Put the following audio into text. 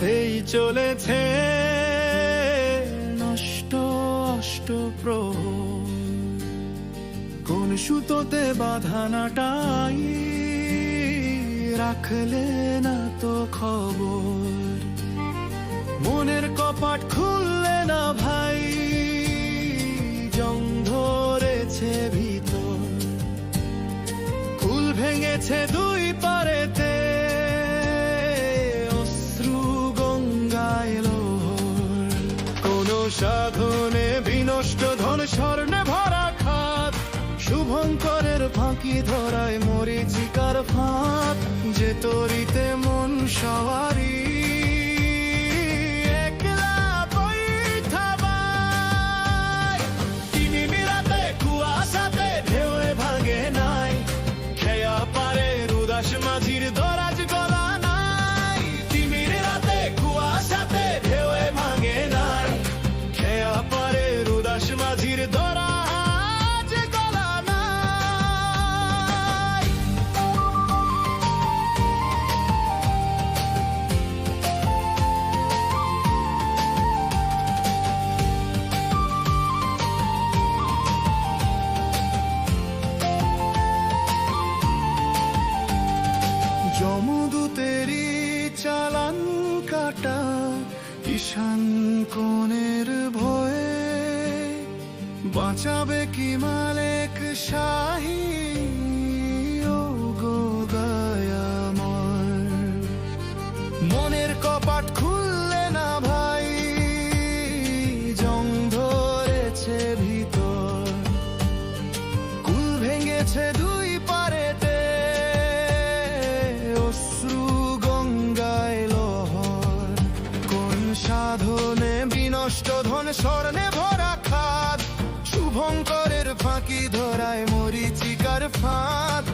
দেই চলেছে। নষ্ট অষ্ট কোন সুতোতে বাঁধানাটাই রাখলে না তো খবর। মনের কপাট খুললে সাধনে বিনষ্ট ধন স্বর্ণে ভরা খাত। শুভঙ্করের ফাঁকি ধরায় মরিচিকার নাই। যমদূতেরই চালান কাটা ঈশান ভয়ে বাঁচাবে কি মালেক শাহী? ও আমার মনের কপাট খুললে না ভাই, জং ধরেছে ভিতর। কুল ভেঙেছে দুই পারেতে, অশ্রু গঙ্গায় লহর। কোন সাধনে বিনষ্ট ধন স্বর্ণে ভরা অহংকারের ফাঁকি ধরায় মরিচিকার ফাঁদ।